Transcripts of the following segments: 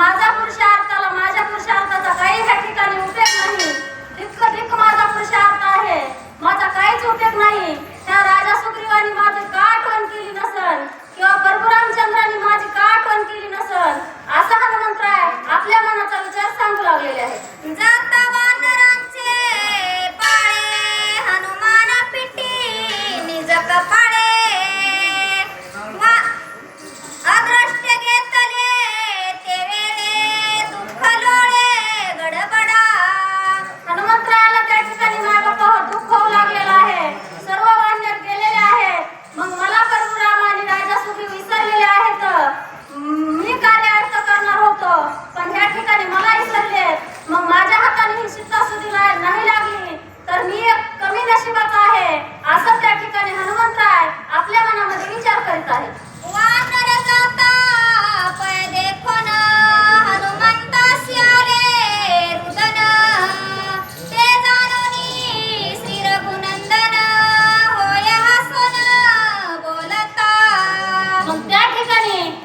माझा पुरुषार्थाला माझ्या पुरुषार्थाचा काही ह्या ठिकाणी उपयोग नाही. इतकं धिक्क माझा पुरुषार्थ आहे. माझा काहीच उपयोग नाही.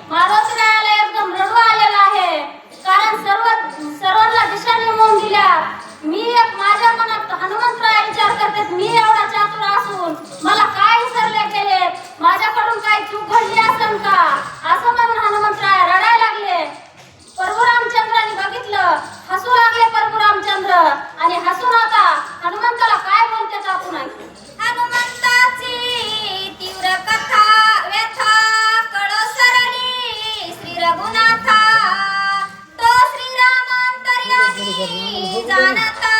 माधव न्यायालय एकदम रडू आलेला आहे. कारण सर्व सर्वांना दिशा दिल्या. मी एक माझ्या मनात हनुमंतराय विचार करते मी एवढा चातुर असून मला काय विसरले गेले? माझ्याकडून काय चूक घडली असेल का? असं म्हणून हनुमंतराय रडायला लागले. परभुरामचंद्राने बघितलं हसू लागले परभुरामचंद्र. आणि हसून जानता